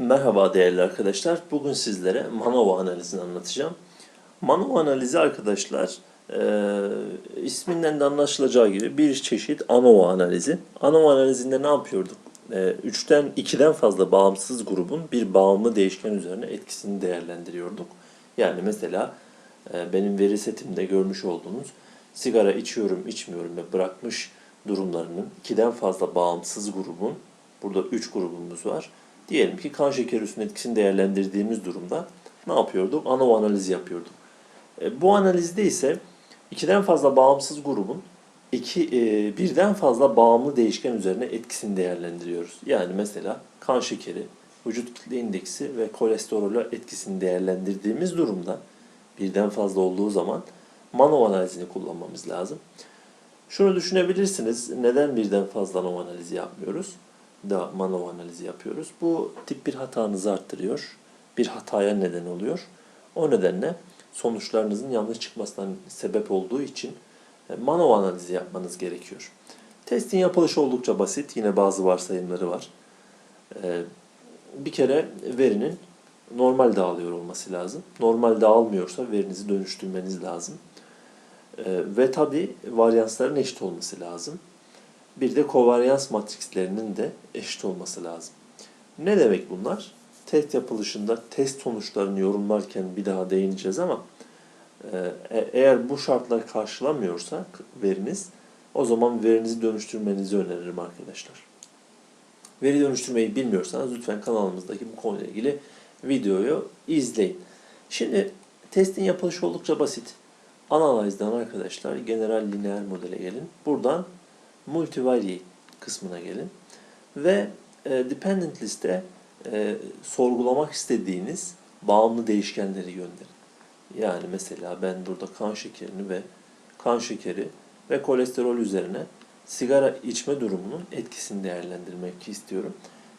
Merhaba değerli arkadaşlar. Bugün sizlere Manova analizini anlatacağım. Manova analizi arkadaşlar e, isminden de anlaşılacağı gibi bir çeşit ANOVA analizi. ANOVA analizinde ne yapıyorduk? E, üçten, ikiden fazla bağımsız grubun bir bağımlı değişken üzerine etkisini değerlendiriyorduk. Yani mesela e, benim veri setimde görmüş olduğunuz sigara içiyorum, içmiyorum ve bırakmış durumlarının ikiden fazla bağımsız grubun, burada üç grubumuz var. Diyelim ki kan şekeri üstünün etkisini değerlendirdiğimiz durumda ne yapıyorduk? ANOVA analizi yapıyorduk. E, bu analizde ise ikiden fazla bağımsız grubun iki, e, birden fazla bağımlı değişken üzerine etkisini değerlendiriyoruz. Yani mesela kan şekeri, vücut kitle indeksi ve kolesterolü etkisini değerlendirdiğimiz durumda birden fazla olduğu zaman MANOV analizini kullanmamız lazım. Şunu düşünebilirsiniz. Neden birden fazla ANOV analizi yapmıyoruz? Da MANOV analizi yapıyoruz. Bu tip bir hatanızı arttırıyor. Bir hataya neden oluyor. O nedenle sonuçlarınızın yanlış çıkmasına sebep olduğu için e, MANOV analizi yapmanız gerekiyor. Testin yapılışı oldukça basit. Yine bazı varsayımları var. E, Bir kere verinin normal dağılıyor olması lazım. Normal dağılmıyorsa verinizi dönüştürmeniz lazım. E, Ve tabi varyansların eşit olması lazım. Bir de kovaryans matrikslerinin de eşit olması lazım. Ne demek bunlar? Test yapılışında test sonuçlarını yorumlarken bir daha değineceğiz ama e, eğer bu şartlar karşılamıyorsa veriniz o zaman verinizi dönüştürmenizi öneririm arkadaşlar. Veri dönüştürmeyi bilmiyorsanız lütfen kanalımızdaki bu konuyla ilgili videoyu izleyin. Şimdi testin yapılışı oldukça basit. Analizden arkadaşlar general lineer modele gelin. Buradan multivariate kısmına gelin. Ve e, dependent liste e, sorgulamak istediğiniz bağımlı değişkenleri gönderin. Yani mesela ben burada kan şekerini ve kan şekeri ve kolesterol üzerine sigara içme durumunun etkisini değerlendirmek istiyorum.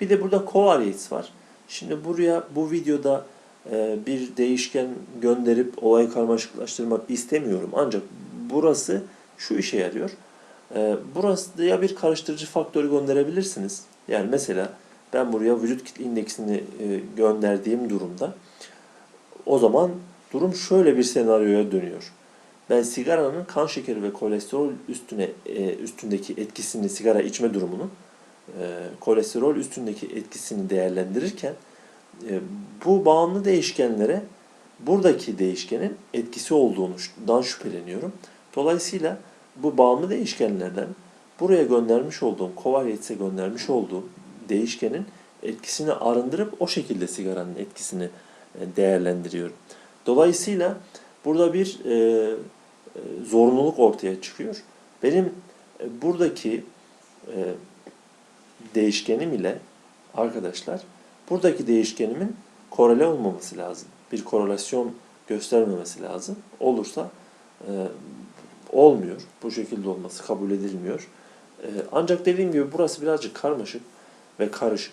Bir de burada covariates var. Şimdi buraya bu videoda e, bir değişken gönderip olayı karmaşıklaştırmak istemiyorum. Ancak burası şu işe yarıyor. E, burası ya bir karıştırıcı faktörü gönderebilirsiniz. Yani mesela ben buraya vücut kitle indeksini e, gönderdiğim durumda o zaman durum şöyle bir senaryoya dönüyor. Ben sigaranın kan şekeri ve kolesterol üstüne e, üstündeki etkisini sigara içme durumunu e, kolesterol üstündeki etkisini değerlendirirken bu bağımlı değişkenlere buradaki değişkenin etkisi olduğundan şüpheleniyorum. Dolayısıyla bağımlı değişkenlerden buraya göndermiş olduğum, covariates'e göndermiş olduğum değişkenin etkisini arındırıp o şekilde sigaranın etkisini e, değerlendiriyorum. Dolayısıyla burada bir e, e, zorunluluk ortaya çıkıyor. Benim e, buradaki e, değişkenim ile arkadaşlar buradaki değişkenimin korele olmaması lazım. Bir korelasyon göstermemesi lazım. Olursa olmuyor. Bu şekilde olması kabul edilmiyor. E, ancak dediğim gibi burası birazcık karmaşık ve karışık.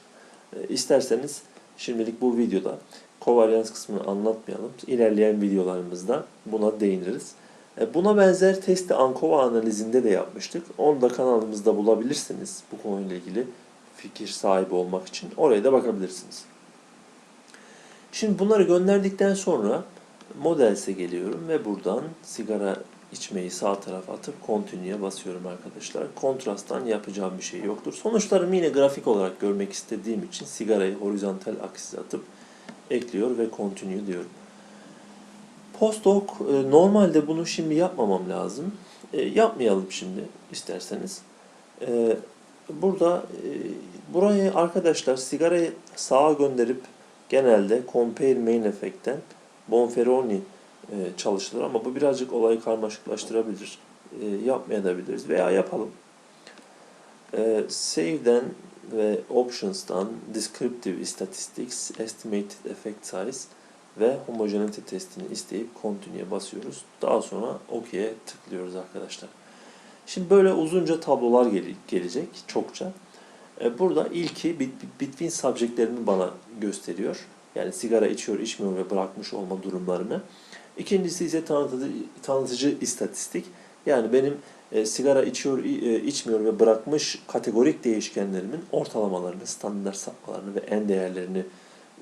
E, isterseniz şimdilik bu videoda kovaryans kısmını anlatmayalım. İlerleyen videolarımızda buna değiniriz. E, Buna benzer testi Ankova analizinde de yapmıştık. Onu da kanalımızda bulabilirsiniz bu konuyla ilgili fikir sahibi olmak için. Oraya da bakabilirsiniz. Şimdi bunları gönderdikten sonra Models'e geliyorum ve buradan sigara içmeyi sağ tarafa atıp Continue'ya basıyorum arkadaşlar. Kontrasttan yapacağım bir şey yoktur. Sonuçlarımı yine grafik olarak görmek istediğim için sigarayı horizontal aksize atıp ekliyor ve Continue diyorum. Postdoc e, normalde bunu şimdi yapmamam lazım. E, yapmayalım şimdi isterseniz. E, burada burayı arkadaşlar sigarayı sağa gönderip genelde compare main effect'ten Bonferroni çalışılır ama bu birazcık olayı karmaşıklaştırabilir. Yapmayabiliriz veya yapalım. Save'den ve Options'tan Descriptive Statistics, Estimated Effect Size ve homogeneity testini isteyip Continue'ye basıyoruz. Daha sonra OK'ye tıklıyoruz arkadaşlar. Şimdi böyle uzunca tablolar gel- gelecek çokça. E, Burada ilki between subjectlerini bana gösteriyor. Yani sigara içiyor, içmiyor ve bırakmış olma durumlarını. İkincisi ise tanıtıcı, tanıtıcı istatistik. Yani benim e, sigara içiyor, e, içmiyor ve bırakmış kategorik değişkenlerimin ortalamalarını, standart sapmalarını ve en değerlerini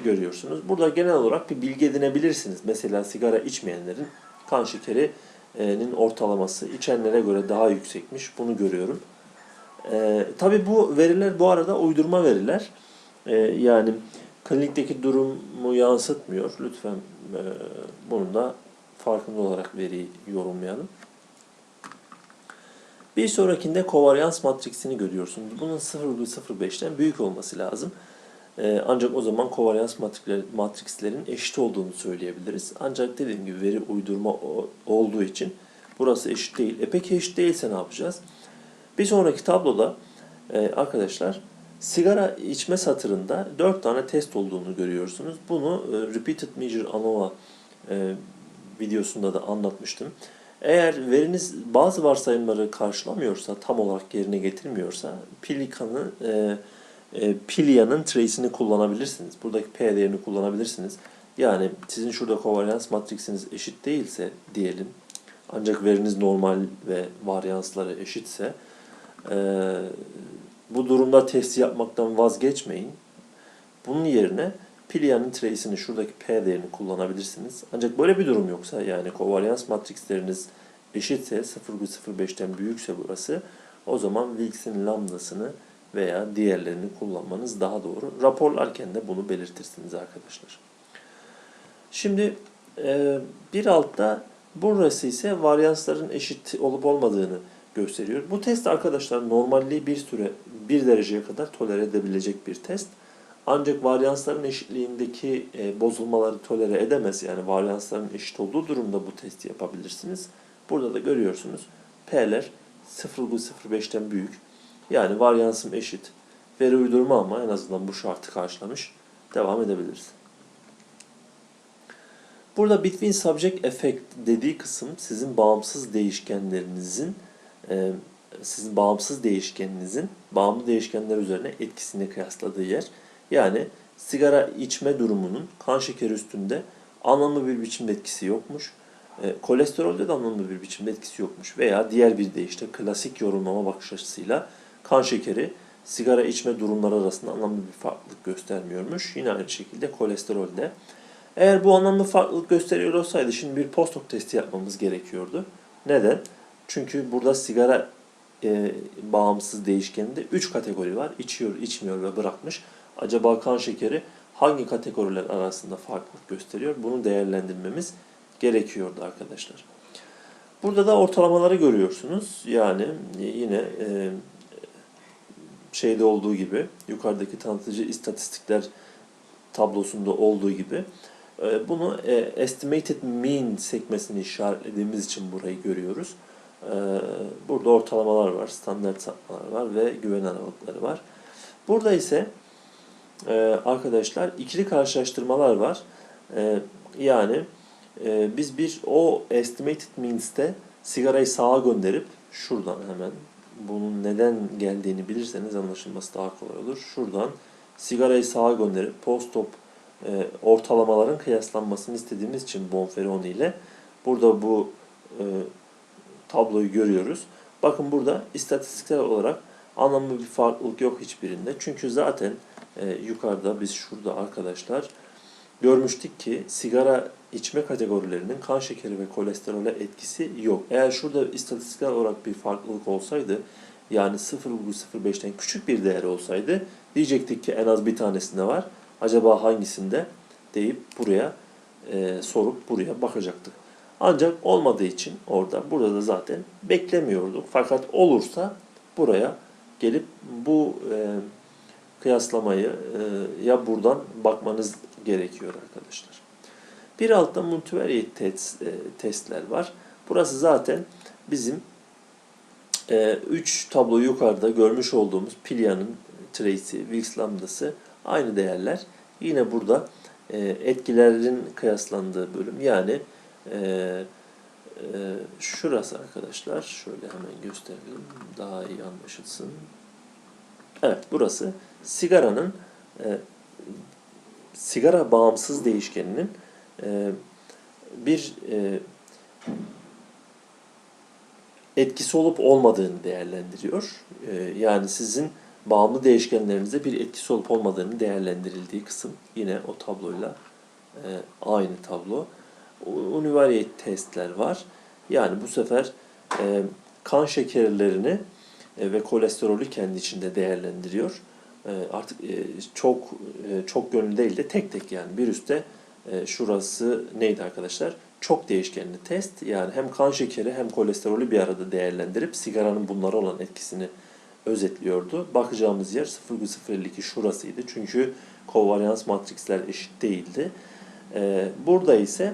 görüyorsunuz. Burada genel olarak bir bilgi edinebilirsiniz. Mesela sigara içmeyenlerin kan şekerinin ortalaması içenlere göre daha yüksekmiş. Bunu görüyorum. Ee, tabii bu veriler bu arada uydurma veriler. Ee, yani klinikteki durumu yansıtmıyor. Lütfen e, bunun da farkında olarak veriyi yorumlayalım. Bir sonrakinde kovaryans matriksini görüyorsunuz. Bunun 0,05'ten büyük olması lazım. Ee, ancak o zaman kovaryans matrikslerin eşit olduğunu söyleyebiliriz. Ancak dediğim gibi veri uydurma olduğu için burası eşit değil. E peki eşit değilse ne yapacağız? Bir sonraki tabloda e, arkadaşlar sigara içme satırında 4 tane test olduğunu görüyorsunuz. Bunu e, Repeated Measure ANOVA e, videosunda da anlatmıştım. Eğer veriniz bazı varsayımları karşılamıyorsa, tam olarak yerine getirmiyorsa Pelikan'ı e, e, Pilia'nın trace'ini kullanabilirsiniz. Buradaki P değerini kullanabilirsiniz. Yani sizin şurada kovaryans matriksiniz eşit değilse diyelim ancak veriniz normal ve varyansları eşitse e, bu durumda testi yapmaktan vazgeçmeyin. Bunun yerine Pilia'nın trace'ini şuradaki P değerini kullanabilirsiniz. Ancak böyle bir durum yoksa yani kovaryans matriksleriniz eşitse 0,05'ten büyükse burası o zaman Wilks'in lambdasını veya diğerlerini kullanmanız daha doğru. Raporlarken de bunu belirtirsiniz arkadaşlar. Şimdi e, bir altta burası ise varyansların eşit olup olmadığını gösteriyor. Bu test arkadaşlar normalliği bir süre bir dereceye kadar tolere edebilecek bir test. Ancak varyansların eşitliğindeki e, bozulmaları tolere edemez. Yani varyansların eşit olduğu durumda bu testi yapabilirsiniz. Burada da görüyorsunuz P'ler 0,05'ten büyük. Yani varyansım eşit. Veri uydurma ama en azından bu şartı karşılamış. Devam edebiliriz. Burada between subject effect dediği kısım sizin bağımsız değişkenlerinizin e, sizin bağımsız değişkeninizin bağımlı değişkenler üzerine etkisini kıyasladığı yer. Yani sigara içme durumunun kan şekeri üstünde anlamlı bir biçimde etkisi yokmuş. E, kolesterolde de anlamlı bir biçimde etkisi yokmuş. Veya diğer bir deyişle klasik yorumlama bakış açısıyla kan şekeri sigara içme durumları arasında anlamlı bir farklılık göstermiyormuş. Yine aynı şekilde kolesterolde. Eğer bu anlamlı farklılık gösteriyor olsaydı şimdi bir post-hoc testi yapmamız gerekiyordu. Neden? Çünkü burada sigara e, bağımsız değişkeninde 3 kategori var. İçiyor, içmiyor ve bırakmış. Acaba kan şekeri hangi kategoriler arasında farklılık gösteriyor? Bunu değerlendirmemiz gerekiyordu arkadaşlar. Burada da ortalamaları görüyorsunuz. Yani yine e, şeyde olduğu gibi yukarıdaki tanıtıcı istatistikler tablosunda olduğu gibi e, bunu e, estimated mean sekmesini işaretlediğimiz için burayı görüyoruz. E, Burada ortalamalar var, standart sapmalar var ve güven aralıkları var. Burada ise e, arkadaşlar ikili karşılaştırmalar var. E, Yani e, biz bir o estimated means'te sigarayı sağa gönderip şuradan hemen bunun neden geldiğini bilirseniz anlaşılması daha kolay olur. Şuradan sigarayı sağa gönderip post-op e, ortalamaların kıyaslanmasını istediğimiz için Bonferroni ile burada bu e, tabloyu görüyoruz. Bakın burada istatistiksel olarak anlamlı bir farklılık yok hiçbirinde. Çünkü zaten e, yukarıda biz şurada arkadaşlar görmüştük ki sigara içme kategorilerinin kan şekeri ve kolesterole etkisi yok. Eğer şurada istatistiksel olarak bir farklılık olsaydı yani 0,05'ten küçük bir değer olsaydı diyecektik ki en az bir tanesinde var. Acaba hangisinde deyip buraya e, sorup buraya bakacaktık. Ancak olmadığı için orada burada da zaten beklemiyorduk. Fakat olursa buraya gelip bu e, kıyaslamayı e, ya buradan bakmanız gerekiyor arkadaşlar. Bir altta multivariate test, e, testler var. Burası zaten bizim 3 tablo yukarıda görmüş olduğumuz Pilia'nın trace'i, Wilks lambdası aynı değerler. Yine burada e, etkilerin kıyaslandığı bölüm yani e, e, şurası arkadaşlar. Şöyle hemen gösterelim. Daha iyi anlaşılsın. Evet burası sigaranın e, sigara bağımsız değişkeninin e, bir e, etkisi olup olmadığını değerlendiriyor. E, yani sizin bağımlı değişkenlerimizde bir etkisi olup olmadığını değerlendirildiği kısım yine o tabloyla e, aynı tablo. U- Univariate testler var. Yani bu sefer e, kan şekerlerini e, ve kolesterolü kendi içinde değerlendiriyor. E, artık e, çok e, çok yönlü değil de tek tek yani bir üstte e, şurası neydi arkadaşlar? Çok değişkenli test. Yani hem kan şekeri hem kolesterolü bir arada değerlendirip sigaranın bunlara olan etkisini özetliyordu. Bakacağımız yer 0,052 şurasıydı. Çünkü kovaryans matriksler eşit değildi. E, burada ise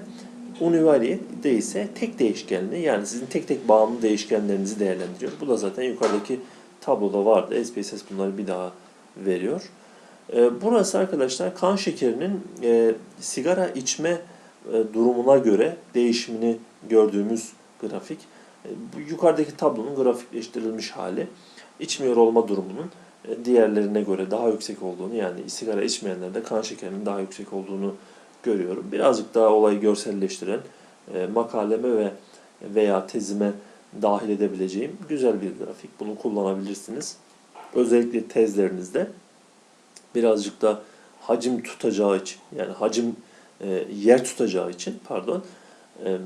univariate ise tek değişkenli yani sizin tek tek bağımlı değişkenlerinizi değerlendiriyor. Bu da zaten yukarıdaki tabloda vardı. SPSS bunları bir daha veriyor. E, burası arkadaşlar kan şekerinin e, sigara içme e, durumuna göre değişimini gördüğümüz grafik. E, bu yukarıdaki tablonun grafikleştirilmiş hali. İçmiyor olma durumunun e, diğerlerine göre daha yüksek olduğunu yani sigara içmeyenlerde kan şekerinin daha yüksek olduğunu görüyorum. Birazcık daha olayı görselleştiren e, makaleme ve veya tezime dahil edebileceğim güzel bir grafik. Bunu kullanabilirsiniz. Özellikle tezlerinizde birazcık da hacim tutacağı için yani hacim e, yer tutacağı için pardon e, e,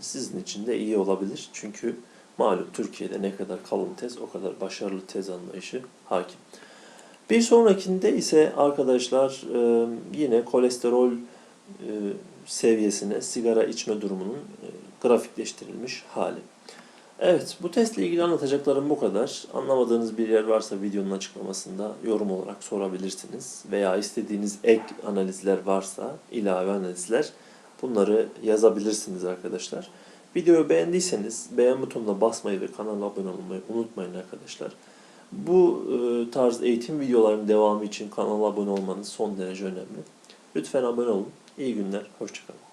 sizin için de iyi olabilir. Çünkü malum Türkiye'de ne kadar kalın tez o kadar başarılı tez anlayışı hakim. Bir sonrakinde ise arkadaşlar e, yine kolesterol e, seviyesine sigara içme durumunun e, grafikleştirilmiş hali. Evet, bu testle ilgili anlatacaklarım bu kadar. Anlamadığınız bir yer varsa videonun açıklamasında yorum olarak sorabilirsiniz. Veya istediğiniz ek analizler varsa, ilave analizler bunları yazabilirsiniz arkadaşlar. Videoyu beğendiyseniz beğen butonuna basmayı ve kanala abone olmayı unutmayın arkadaşlar. Bu e, tarz eğitim videolarının devamı için kanala abone olmanız son derece önemli. Lütfen abone olun. İyi günler, hoşçakalın.